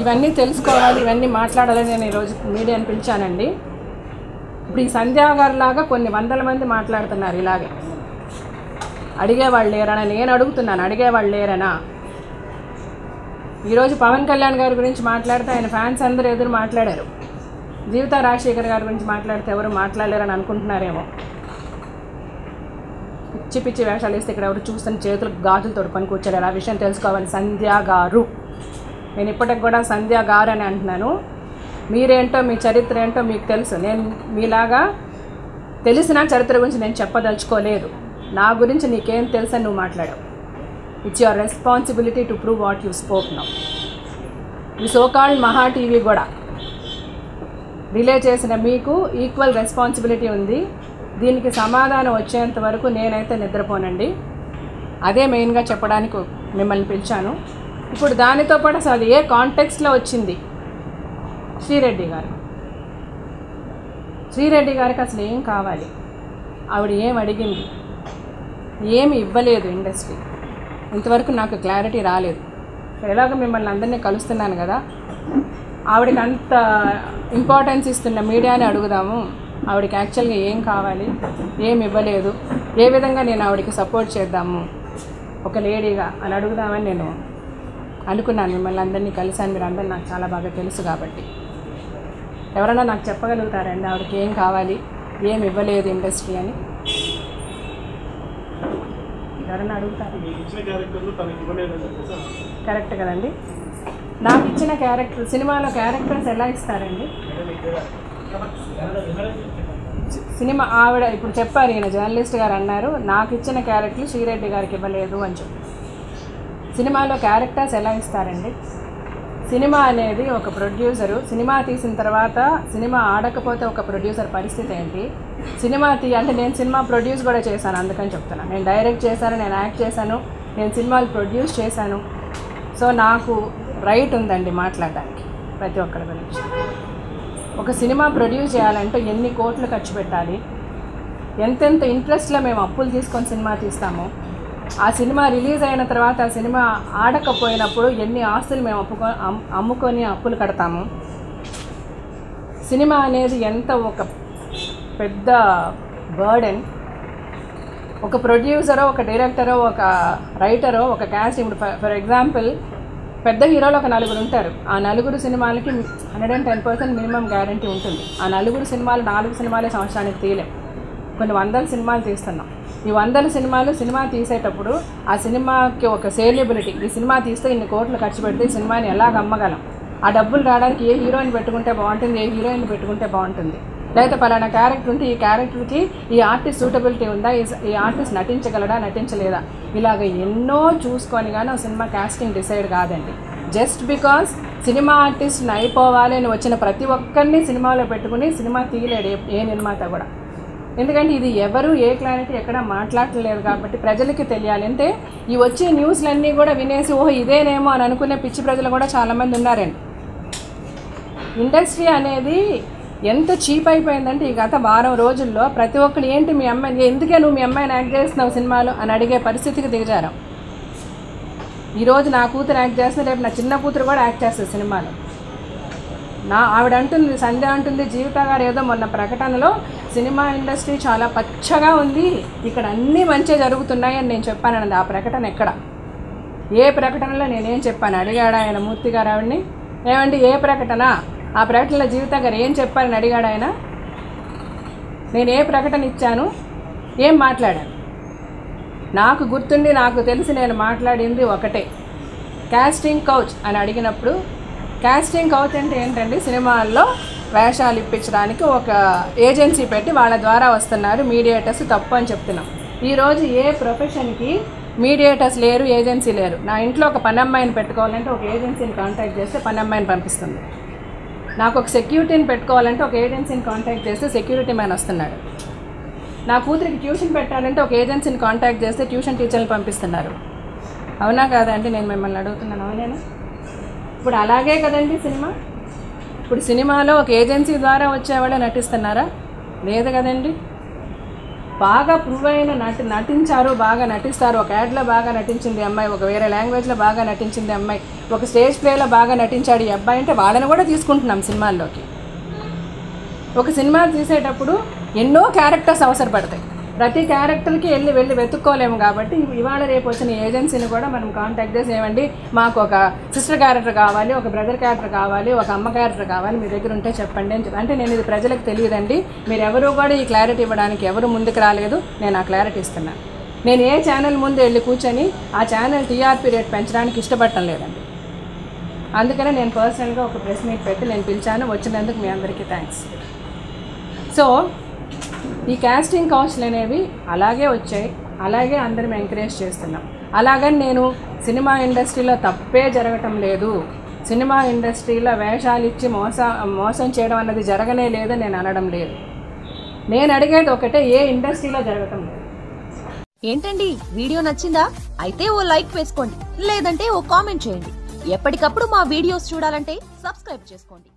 ఇవన్నీ తెలుసుకోవాలి ఇవన్నీ మాట్లాడాలని నేను ఈరోజు మీడియాని పిలిచానండి. ఇప్పుడు ఈ సంధ్యా గారిలాగా కొన్ని వందల మంది మాట్లాడుతున్నారు ఇలాగే. అడిగేవాళ్ళు లేరనా? నేను అడుగుతున్నాను అడిగేవాళ్ళు లేరనా? ఈరోజు పవన్ కళ్యాణ్ గారి గురించి మాట్లాడితే ఆయన ఫ్యాన్స్ అందరూ ఎదురు మాట్లాడారు. జీవిత రాజశేఖర్ గారి గురించి మాట్లాడితే ఎవరు మాట్లాడలేరని అనుకుంటున్నారేమో. పిచ్చి పిచ్చి వేషాలు వేస్తే ఇక్కడ ఎవరు చూస్తున్న చేతులు గాజులు తొడుకొని కూర్చోలేరు ఆ విషయం తెలుసుకోవాలి. సంధ్యా గారు. నేను ఇప్పటికి కూడా సంధ్యా గారు అని అంటున్నాను. మీరేంటో మీ చరిత్ర ఏంటో మీకు తెలుసు. నేను మీలాగా తెలిసిన చరిత్ర గురించి నేను చెప్పదలుచుకోలేదు. నా గురించి నీకేం తెలుసని నువ్వు మాట్లాడావు. It's your responsibility to prove what you spoke now ఈ సోకాల్డ్ మహా టీవీ కూడా. రిలే చేసిన మీకు ఈక్వల్ రెస్పాన్సిబిలిటీ ఉంది. దీనికి సమాధానం వచ్చేంత వరకు నేనైతే నిద్రపోనండి. అదే మెయిన్గా చెప్పడానికి మిమ్మల్ని పిలిచాను. ఇప్పుడు దానితో పాటు అసలు అది ఏ కాంటెక్స్లో వచ్చింది? శ్రీరెడ్డి గారు. శ్రీరెడ్డి గారికి అసలు ఏం కావాలి? ఆవిడ ఏం అడిగింది? ఏమి ఇవ్వలేదు ఇండస్ట్రీ ఇంతవరకు నాకు క్లారిటీ రాలేదు. ఎలాగ మిమ్మల్ని అందరినీ కలుస్తున్నాను కదా. ఆవిడకి అంత ఇంపార్టెన్స్ ఇస్తున్న మీడియాని అడుగుదాము. ఆవిడకి యాక్చువల్గా ఏం కావాలి ఏం ఇవ్వలేదు ఏ విధంగా నేను ఆవిడకి సపోర్ట్ చేద్దాము ఒక లేడీగా అని అడుగుదామని నేను అనుకున్నాను. మిమ్మల్ని అందరినీ కలిసాను మీరు అందరు నాకు చాలా బాగా తెలుసు కాబట్టి. ఎవరైనా నాకు చెప్పగలుగుతారండి ఆవిడకి ఏం కావాలి ఏం ఇవ్వలేదు ఇండస్ట్రీ అని? ఎవరైనా అడుగుతారు? కరెక్ట్ కదండి. నాకు ఇచ్చిన క్యారెక్టర్ సినిమాలో క్యారెక్టర్స్ ఎలా ఇస్తారండి? సినిమా ఆవిడ ఇప్పుడు చెప్పారు ఈయన జర్నలిస్ట్ గారు అన్నారు నాకు ఇచ్చిన క్యారెక్టర్లు శ్రీరెడ్డి గారికి ఇవ్వలేదు అని చెప్పి. సినిమాలో క్యారెక్టర్స్ ఎలా ఇస్తారండి? సినిమా అనేది ఒక ప్రొడ్యూసరు సినిమా తీసిన తర్వాత సినిమా ఆడకపోతే ఒక ప్రొడ్యూసర్ పరిస్థితి ఏంటి? సినిమా తీ అంటే నేను సినిమా ప్రొడ్యూస్ కూడా చేశాను అందుకని చెప్తున్నాను నేను డైరెక్ట్ చేశాను నేను యాక్ట్ చేశాను నేను సినిమాలు ప్రొడ్యూస్ చేశాను. సో నాకు రైట్ ఉందండి మాట్లాడడానికి ప్రతి ఒక్కరి గురించి. ఒక సినిమా ప్రొడ్యూస్ చేయాలంటే ఎన్ని కోట్లు ఖర్చు పెట్టాలి? ఎంతెంత ఇంట్రెస్ట్లో మేము అప్పులు తీసుకొని సినిమా తీస్తాము? ఆ సినిమా రిలీజ్ అయిన తర్వాత ఆ సినిమా ఆడకపోయినప్పుడు ఎన్ని ఆస్తులు మేము అప్పుకో అమ్ముకొని అప్పులు కడతాము? సినిమా అనేది ఎంత ఒక పెద్ద బర్డెన్? ఒక ప్రొడ్యూసరో ఒక డైరెక్టరో ఒక రైటరో ఒక క్యాస్ట్ ఇప్పుడు ఫర్ ఎగ్జాంపుల్ పెద్ద హీరోలు ఒక నలుగురు ఉంటారు. ఆ నలుగురు సినిమాలకి hundred and ten percent minimum guarantee ఉంటుంది. ఆ నలుగురు సినిమాలు నాలుగు సినిమాలే సంవత్సరానికి తీయలేం. కొన్ని వందల సినిమాలు తీస్తున్నాం. ఈ వందల సినిమాలు సినిమా తీసేటప్పుడు ఆ సినిమాకి ఒక సేలియబిలిటీ ఈ సినిమా తీస్తే ఇన్ని కోట్లు ఖర్చు పెడితే ఈ సినిమాని ఎలాగ అమ్మగలం? ఆ డబ్బులు రావడానికి ఏ హీరోయిన్ పెట్టుకుంటే బాగుంటుంది ఏ హీరోయిన్ పెట్టుకుంటే బాగుంటుంది? లేకపోతే పలానా క్యారెక్టర్ ఉంటే ఈ క్యారెక్టర్కి ఈ ఆర్టిస్ట్ సూటబిలిటీ ఉందా? ఈ- ఆర్టిస్ట్ నటించగలడా? నటించలేదా? ఇలాగ ఎన్నో చూసుకొని కానీ ఆ సినిమా కాస్టింగ్ డిసైడ్ కాదండి. జస్ట్ బికాస్ సినిమా ఆర్టిస్ట్ని అయిపోవాలి అని వచ్చిన ప్రతి ఒక్కరిని సినిమాలో పెట్టుకుని సినిమా తీయలేడు ఏ- ఏ నిర్మాత కూడా. ఎందుకంటే ఇది ఎవరు ఏ క్లారిటీ ఎక్కడ మాట్లాడలేదు కాబట్టి ప్రజలకి తెలియాలి. అంటే ఈ వచ్చే న్యూస్లన్నీ కూడా వినేసి ఓహో ఇదేనేమో అని అనుకునే పిచ్చి ప్రజలు కూడా చాలామంది ఉన్నారండి. ఇండస్ట్రీ అనేది ఎంత చీప్ అయిపోయిందంటే ఈ గత వారం రోజుల్లో ప్రతి ఒక్కరు ఏంటి మీ అమ్మాయి ఎందుకే నువ్వు మీ అమ్మాయిని యాక్ట్ చేస్తున్నావు సినిమాలో? అని అడిగే పరిస్థితికి దిగజారం. ఈరోజు నా కూతురు యాక్ట్ చేస్తుంది రేపు నా చిన్న కూతురు కూడా యాక్ట్ చేస్తుంది సినిమాలో. నా ఆవిడ అంటుంది సంధ్య అంటుంది జీవిత గారు ఏదో మొన్న ప్రకటనలో సినిమా ఇండస్ట్రీ చాలా పచ్చగా ఉంది ఇక్కడ అన్నీ మంచిగా జరుగుతున్నాయి అని నేను చెప్పానండి. ఆ ప్రకటన ఎక్కడ? ఏ ప్రకటనలో నేనేం చెప్పాను? అడిగాడు ఆయన మూర్తి గారు ఆవిడని. ఏమండి ఏ ప్రకటన? ఆ ప్రకటనలో జీవితా గారు ఏం చెప్పారని అడిగాడు ఆయన? నేను ఏ ప్రకటన ఇచ్చాను? ఏం మాట్లాడాను? నాకు గుర్తుండి నాకు తెలిసి నేను మాట్లాడింది ఒకటే. క్యాస్టింగ్ కౌచ్ అని అడిగినప్పుడు క్యాస్టింగ్ కౌచ్ అంటే ఏంటండి? సినిమాల్లో వేషాలు ఇప్పించడానికి ఒక ఏజెన్సీ పెట్టి వాళ్ళ ద్వారా వస్తున్నారు. మీడియేటర్స్ తప్పు అని చెప్తున్నాం. ఈరోజు ఏ ప్రొఫెషన్కి మీడియేటర్స్ లేరు ఏజెన్సీ లేరు? నా ఇంట్లో ఒక పని అమ్మాయిని పెట్టుకోవాలంటే ఒక ఏజెన్సీని కాంటాక్ట్ చేస్తే పని అమ్మాయిని పంపిస్తుంది. నాకు ఒక సెక్యూరిటీని పెట్టుకోవాలంటే ఒక ఏజెన్సీని కాంటాక్ట్ చేస్తే సెక్యూరిటీ మ్యాన్ వస్తున్నాడు. నా కూతురికి ట్యూషన్ పెట్టాలంటే ఒక ఏజెన్సీని కాంటాక్ట్ చేస్తే ట్యూషన్ టీచర్ని పంపిస్తున్నారు. అవునా కాదండి నేను మిమ్మల్ని అడుగుతున్నాను. అవునేనా? ఇప్పుడు అలాగే కదండి సినిమా? ఇప్పుడు సినిమాలో ఒక ఏజెన్సీ ద్వారా వచ్చేవాళ్ళే నటిస్తున్నారా? లేదు కదండి? బాగా ప్రూవ్ అయిన నటి నటించారు బాగా నటిస్తారు. ఒక యాడ్లో బాగా నటించింది అమ్మాయి ఒక వేరే లాంగ్వేజ్లో బాగా నటించింది అమ్మాయి ఒక స్టేజ్ ప్లేలో బాగా నటించాడు ఈ అబ్బాయి అంటే వాళ్ళని కూడా తీసుకుంటున్నాం సినిమాల్లోకి. ఒక సినిమా తీసేటప్పుడు ఎన్నో క్యారెక్టర్స్ అవసరపడతాయి. ప్రతి క్యారెక్టర్కి వెళ్ళి వెళ్ళి వెతుక్కోలేము కాబట్టి ఇవాళ రేపు వచ్చిన ఏజెన్సీని కూడా మనం కాంటాక్ట్ చేసి ఏమండి మాకు ఒక సిస్టర్ క్యారెక్టర్ కావాలి ఒక బ్రదర్ క్యారెక్టర్ కావాలి ఒక అమ్మ క్యారెక్టర్ కావాలి మీ దగ్గర ఉంటే చెప్పండి అని చెప్పి అంటే నేను ఇది ప్రజలకు తెలియదండి. మీరు ఎవరు కూడా ఈ క్లారిటీ ఇవ్వడానికి ఎవరు ముందుకు రాలేదు. నేను ఆ క్లారిటీ ఇస్తున్నాను. నేను ఏ ఛానల్ ముందు వెళ్ళి కూర్చొని ఆ ఛానల్ టీఆర్పీ రేట్ పెంచడానికి ఇష్టపడటం లేదండి. అందుకనే నేను పర్సనల్గా ఒక ప్రెస్ మీట్ పెట్టి నేను పిలిచాను. వచ్చినందుకు మీ అందరికీ థ్యాంక్స్ సో ఈ క్యాస్టింగ్ కౌన్సిల్ అనేవి అలాగే వచ్చాయి. అలాగే అందరం ఎంకరేజ్ చేస్తున్నాం. అలాగని నేను సినిమా ఇండస్ట్రీలో తప్పే జరగటం లేదు. సినిమా ఇండస్ట్రీలో వేషాలు ఇచ్చి మోస మోసం చేయడం అన్నది జరగనే లేదని నేను అనడం లేదు. నేను అడిగేది ఒకటే ఏ ఇండస్ట్రీలో జరగటం లేదు. ఏంటండి? వీడియో నచ్చిందా? అయితే ఓ లైక్ వేసుకోండి. లేదంటే ఓ కామెంట్ చేయండి. ఎప్పటికప్పుడు మా వీడియోస్ చూడాలంటే సబ్స్క్రైబ్ చేసుకోండి.